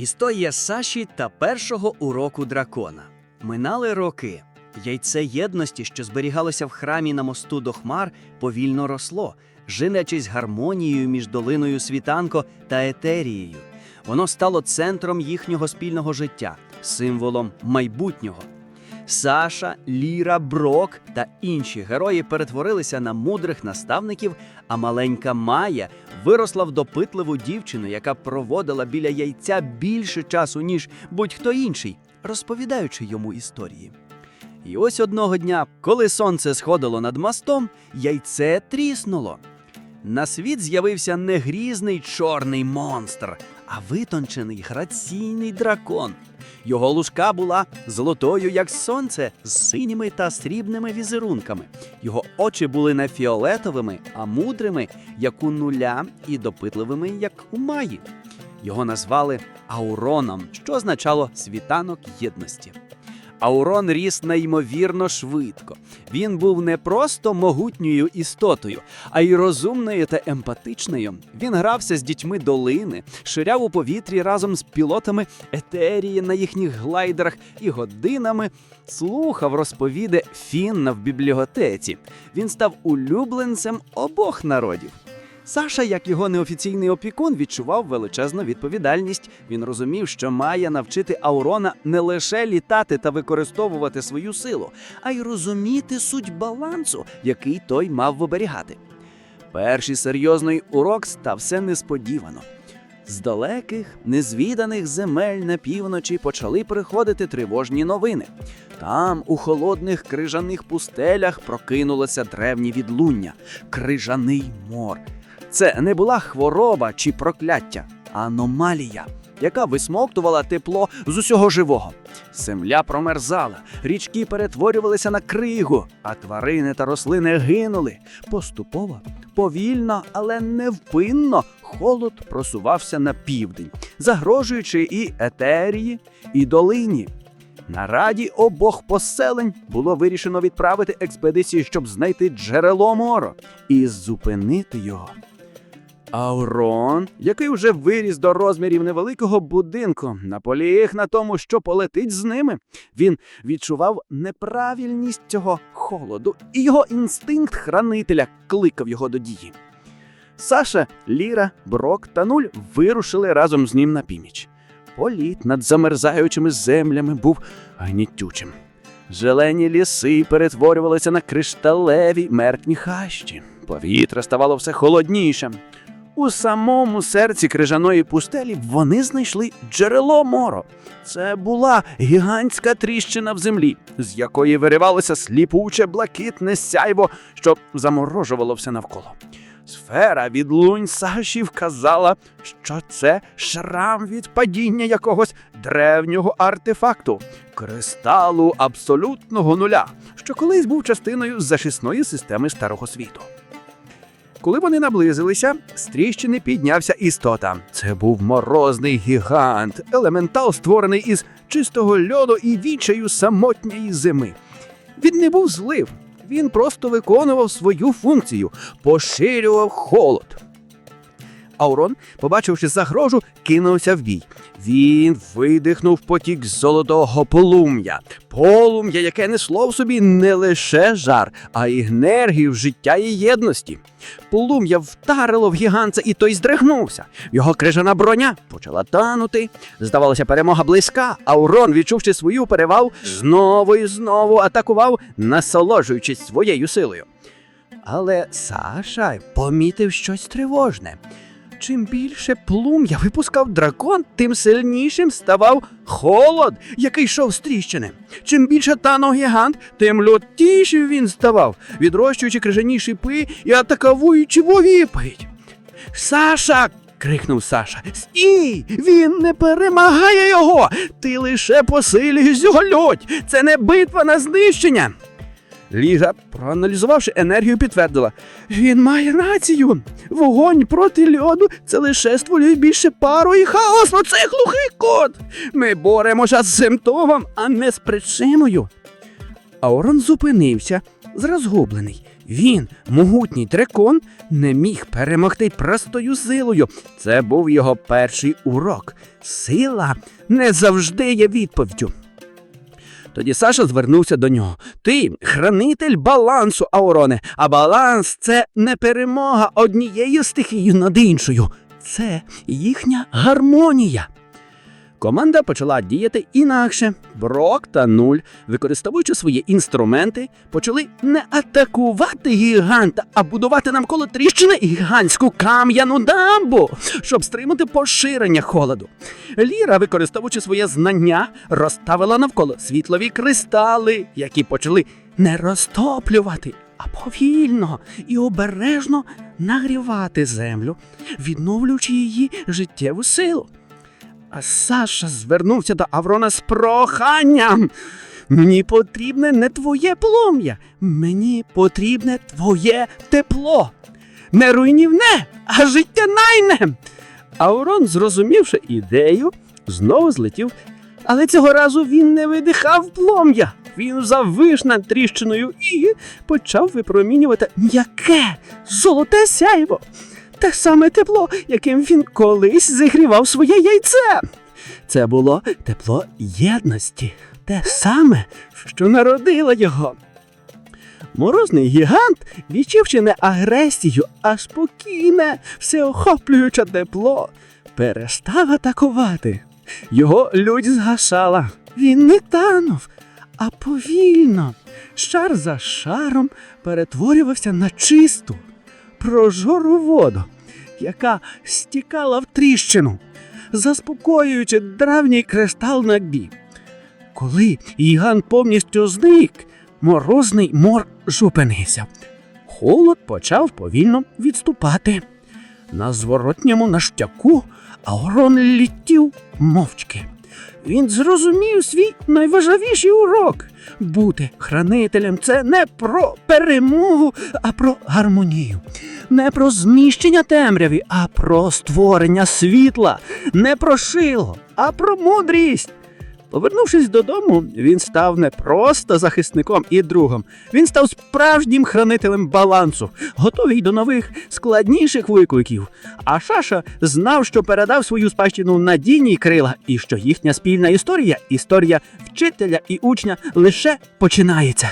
Історія Саші та першого уроку дракона. Минали роки. Яйце єдності, що зберігалося в храмі на мосту до хмар, повільно росло, женячись гармонією між долиною світанко та етерією. Воно стало центром їхнього спільного життя, символом майбутнього. Саша, Ліра, Брок та інші герої перетворилися на мудрих наставників, а маленька Майя виросла в допитливу дівчину, яка проводила біля яйця більше часу, ніж будь-хто інший, розповідаючи йому історії. І ось одного дня, коли сонце сходило над мостом, яйце тріснуло. На світ з'явився не грізний чорний монстр, а витончений граційний дракон. Його лужка була золотою, як сонце, з синіми та срібними візерунками. Його очі були не фіолетовими, а мудрими, як у нуля, і допитливими, як у маї. Його назвали Ауроном, що означало світанок єдності. Аурон ріс неймовірно швидко. Він був не просто могутньою істотою, а й розумною та емпатичною. Він грався з дітьми долини, ширяв у повітрі разом з пілотами етерії на їхніх глайдерах і годинами слухав розповіди Фінна в бібліотеці. Він став улюбленцем обох народів. Саша, як його неофіційний опікун, відчував величезну відповідальність. Він розумів, що має навчити Аурона не лише літати та використовувати свою силу, а й розуміти суть балансу, який той мав оберігати. Перший серйозний урок стався несподівано. З далеких, незвіданих земель на півночі почали приходити тривожні новини. Там, у холодних крижаних пустелях, прокинулося древнє відлуння крижаний мор. Це не була хвороба чи прокляття, а аномалія, яка висмоктувала тепло з усього живого. Земля промерзала, річки перетворювалися на кригу, а тварини та рослини гинули. Поступово, повільно, але невпинно холод просувався на південь, загрожуючи і етерії, і долині. На раді обох поселень було вирішено відправити експедицію, щоб знайти джерело моро і зупинити його. Аурон, який вже виріс до розмірів невеликого будинку, наполіг на тому, що полетить з ними. Він відчував неправильність цього холоду, і його інстинкт хранителя кликав його до дії. Саша, Ліра, Брок та Нуль вирушили разом з ним на північ. Політ над замерзаючими землями був гнітючим. Зелені ліси перетворювалися на кришталеві мертві хащі. Повітря ставало все холоднішим. У самому серці крижаної пустелі вони знайшли джерело моро. Це була гігантська тріщина в землі, з якої виривалося сліпуче блакитне сяйво, що заморожувало все навколо. Сфера від лунь Саші вказала, що це шрам від падіння якогось древнього артефакту, кристалу абсолютного нуля, що колись був частиною захисної системи Старого світу. Коли вони наблизилися, з тріщини піднявся істота. Це був морозний гігант, елементал, створений із чистого льоду і вічаю самотньої зими. Він не був злив, він просто виконував свою функцію, поширював холод. Аурон, побачивши загрожу, кинувся в бій. Він видихнув потік золотого полум'я, полум'я, яке несло в собі не лише жар, а й енергію життя і єдності. Полум'я вдарило в гіганта, і той здригнувся. Його крижана броня почала танути. Здавалося, перемога близька. Аурон, відчувши свою перевагу, знову і знову атакував, насолоджуючись своєю силою. Але Саша помітив щось тривожне. Чим більше плум'я випускав дракон, тим сильнішим ставав холод, який йшов з тріщини. Чим більше танув гігант, тим лютішим він ставав, відрощуючи крижані шипи і атакуючи во відповідь. Саша. крикнув Саша. Стій! Він не перемагає його! Ти лише посилюєш його лють! Це не битва на знищення. Ліжа, проаналізувавши енергію, підтвердила: він має рацію. Вогонь проти льоду це лише створює більше пару і хаосу. Це глухий код. Ми боремося з симптомом, а не з причиною. Аурон зупинився, зрозгублений. Він, могутній дракон, не міг перемогти простою силою. Це був його перший урок. Сила не завжди є відповіддю. Тоді Саша звернувся до нього. Ти хранитель балансу, Ауроне, а баланс це не перемога однією стихією над іншою. Це їхня гармонія. Команда почала діяти інакше. Брок та нуль, використовуючи свої інструменти, почали не атакувати гіганта, а будувати навколо тріщини гігантську кам'яну дамбу, щоб стримати поширення холоду. Ліра, використовуючи своє знання, розставила навколо світлові кристали, які почали не розтоплювати, а повільно і обережно нагрівати землю, відновлюючи її життєву силу. А Саша звернувся до Аврона з проханням. Мені потрібне не твоє плом'я, мені потрібне твоє тепло. Не руйнівне, а життєнайне. Аурон, зрозумівши ідею, знову злетів, але цього разу він не видихав плом'я. Він завиш над тріщиною і почав випромінювати м'яке, золоте сяйво. Те саме тепло, яким він колись зігрівав своє яйце. Це було тепло єдності, те саме, що народило його. Морозний гігант, відчувши не агресію, а спокійне, всеохоплююче тепло, перестав атакувати. Його лють згасала. Він не танув, а повільно, шар за шаром перетворювався на чисту, прожору воду, яка стікала в тріщину, заспокоюючи древній кристал на дні. Коли гігант повністю зник, морозний мор зупинився. Холод почав повільно відступати. На зворотньому наштяку Аурон літів мовчки. Він зрозумів свій найважливіший урок. Бути хранителем це не про перемогу, а про гармонію. Не про зміщення темряві, а про створення світла, не про шило, а про мудрість. Повернувшись додому, він став не просто захисником і другом. Він став справжнім хранителем балансу, готовий до нових складніших викликів. А Шаша знав, що передав свою спадщину надійні крила, і що їхня спільна історія, історія вчителя і учня, лише починається.